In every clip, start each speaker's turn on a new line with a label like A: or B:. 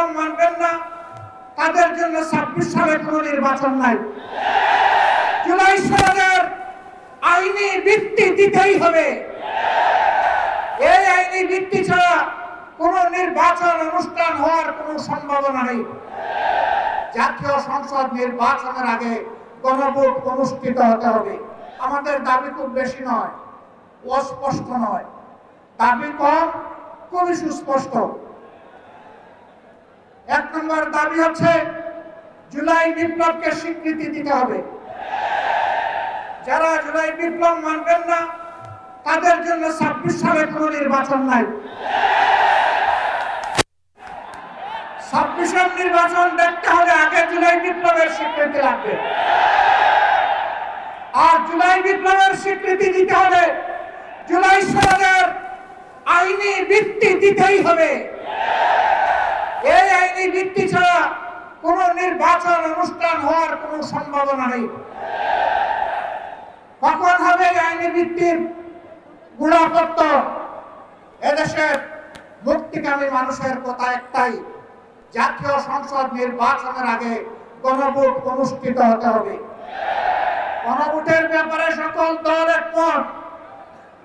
A: বিপ্লব মানবেন না, তাদের জন্য ছাব্বিশ সালে কোনো নির্বাচন নাই। জুলাই সনদের আইনি ভিত্তি দিতেই হবে। এই আইনি ভিত্তি ছাড়া কোন নির্বাচন অনুষ্ঠান হওয়ার কোনো সম্ভাবনা নেই। জাতীয় সংসদ নির্বাচনের আগে গণভোট অনুষ্ঠিত হতে হবে। আমাদের দাবি খুব বেশি নয়, অস্পষ্ট নয়। দাবি কম, খুবই সুস্পষ্ট। এক নম্বর দাবি হচ্ছে, জুলাই বিপ্লবকে স্বীকৃতি দিতে হবে। যারা জুলাই বিপ্লব মানবেন না, তাদের জন্য ছাব্বিশ সালে কোনো নির্বাচন নাই। ছাব্বিশের নির্বাচন দেখতে হলে আগে জুলাই বিপ্লবের স্বীকৃতি লাগবে। আর জুলাই বিপ্লবের স্বীকৃতি দিতে হলে জুলাই সনদের আইনি ভিত্তি দিতেই হবে। এই আইনি ভিত্তি ছাড়া কোন নির্বাচন অনুষ্ঠান হওয়ার কোনো সম্ভাবনা নেই। কখন হবে আইনি ভিত্তির গুণাপত্র এদেশের মুক্তিকামী মানুষের কথা একটাই, জাতীয় সংসদ নির্বাচনের আগে গণভোট অনুষ্ঠিত হতে হবে। গণভোটের ব্যাপারে সকল দল একমত।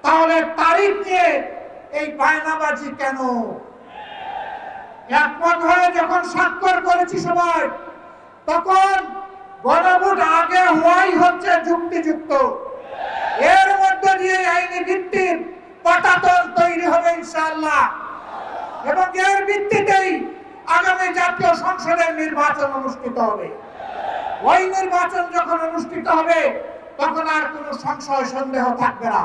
A: তাহলে তারিখ নিয়ে এই বায়নাবাজি কেন? একমত হয়ে যখন স্বাক্ষর করেছি সবাই, তখন গণভোট আগে হওয়াই হচ্ছে যুক্তিযুক্ত। এর মধ্যে দিয়ে আইনি ভিত্তির পটাতন তৈরি হবে ইনশাআল্লাহ। এবং এর ভিত্তিতেই আগামী জাতীয় সংসদের নির্বাচন অনুষ্ঠিত হবে। ওই নির্বাচন যখন অনুষ্ঠিত হবে, তখন আর কোনো সংশয় সন্দেহ থাকবে না।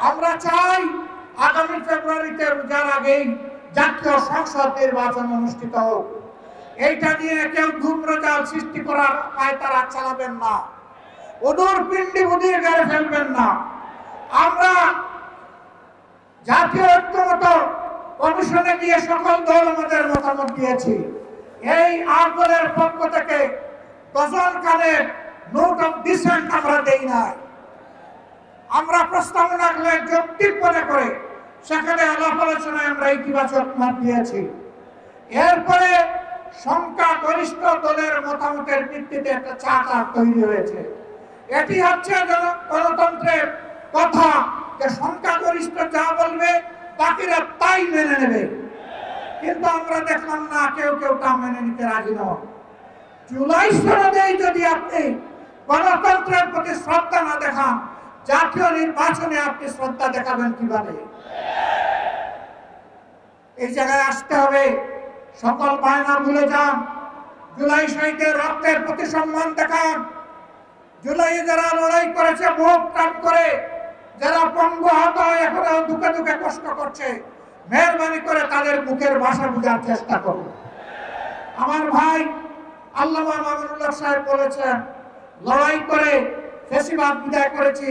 A: আমরা চাই আগামী ফেব্রুয়ারিতে রোজার আগেই জাতীয় সংসদ নির্বাচন অনুষ্ঠিত হোক। এইটা নিয়ে কেউ ধূম্রজাল সৃষ্টি করার পায়তারা চালাবেন না। ওদূর পিণ্ডি বুদিয়ে গেড়ে ফেলবেন না। আমরা জাতীয় ঐক্যমত কমিশনে গিয়ে সকল দল আমাদের মতামত দিয়েছি। এই আন্দোলনের পক্ষ থেকে ডজন কানের নোট অফ ডিসেন্ট আমরা দেই নাই। আমরা প্রস্তাবনা গুলো যৌক্তিক মনে করে সেখানে আলাপ আলোচনায় আমরা ইতিবাচক মত দিয়েছি। এরপরে সংখ্যা গরিষ্ঠ দলের মতামতের ভিত্তিতে একটা চার্টার তৈরি হয়েছে। এটি হচ্ছে গণতন্ত্রের কথা যে সংখ্যাগরিষ্ঠ যা বলবে, বাকিরা তাই মেনে নেবে। কিন্তু আমরা দেখলাম না, কেউ কেউ তা মেনে নিতে রাজি নয় জুলাই সনদেই যদি আপনি গণতন্ত্রের প্রতি শ্রদ্ধা না দেখান জাতীয় নির্বাচনে আপনি শ্রদ্ধা দেখাবেন কীভাবে? এই জায়গায় আসতে হবে। সকল বায়না ভুলে যান। জুলাই শহীদের রক্তের প্রতি সম্মান দেখান। জুলাই যারা লড়াই করেছে মুখ টান করে, যারা পঙ্গু হাত এখনও দুঃখে দুঃখে কষ্ট করছে, মেহরবানি করে তাদের মুখের ভাষা বোঝার চেষ্টা করুন। আমার ভাই আল্লামা মামুনুল্লাহ সাহেব বলেছেন, লড়াই করে ফেসিবাদ বিদায় করেছি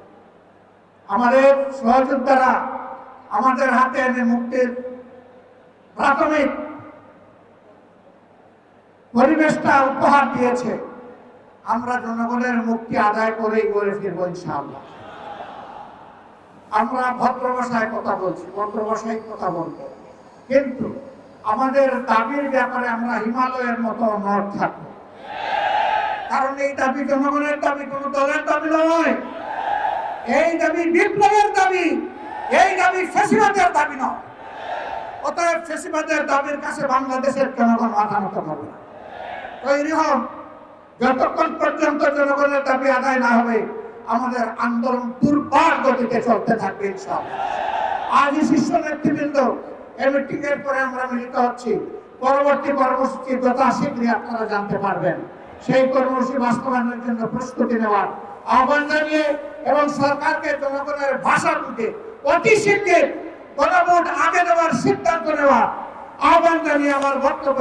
A: আমাদের সহযোদ্ধারা আমাদের হাতে এনে মুক্তির প্রাথমিক পরিবেশটা উপহার দিয়েছে। আমরা জনগণের মুক্তি আদায় করেই করে ফিরবো ইনশাআল্লাহ। আমরা ভদ্র কথা বলছি ভদ্র কথা বলব। কিন্তু আমাদের দাবির ব্যাপারে আমরা হিমালয়ের মতো নট থাকব। কারণ এই দাবি জনগণের দাবি, কোনো দলের দাবি নয়। এই দাবি বিপ্লবের দাবি, এই দাবি ফেসিবাদের দাবি নয়। অতএব ফেসিবাদের দাবির কাছে বাংলাদেশের জনগণ মাথা করবে না। তৈরি যতক্ষণ পর্যন্ত জনগণের দাবি আদায় না হবে, আমাদের আন্দোলন দুর্বার গতিতে চলতে থাকবে আজই শীর্ষ নেতৃবৃন্দ, এই মিটিং এর পরে আমরা মিলিত হচ্ছি। পরবর্তী কর্মসূচি যথা শীঘ্রই আপনারা জানতে পারবেন। সেই কর্মসূচি বাস্তবায়নের জন্য প্রস্তুতি নেওয়ার আহ্বান জানিয়ে এবং সরকারকে জনগণের ভাষা বুঝে অতি শীঘ্র গণভোট আগে দেওয়ার সিদ্ধান্ত নেওয়া আহ্বান জানিয়ে আমার বক্তব্য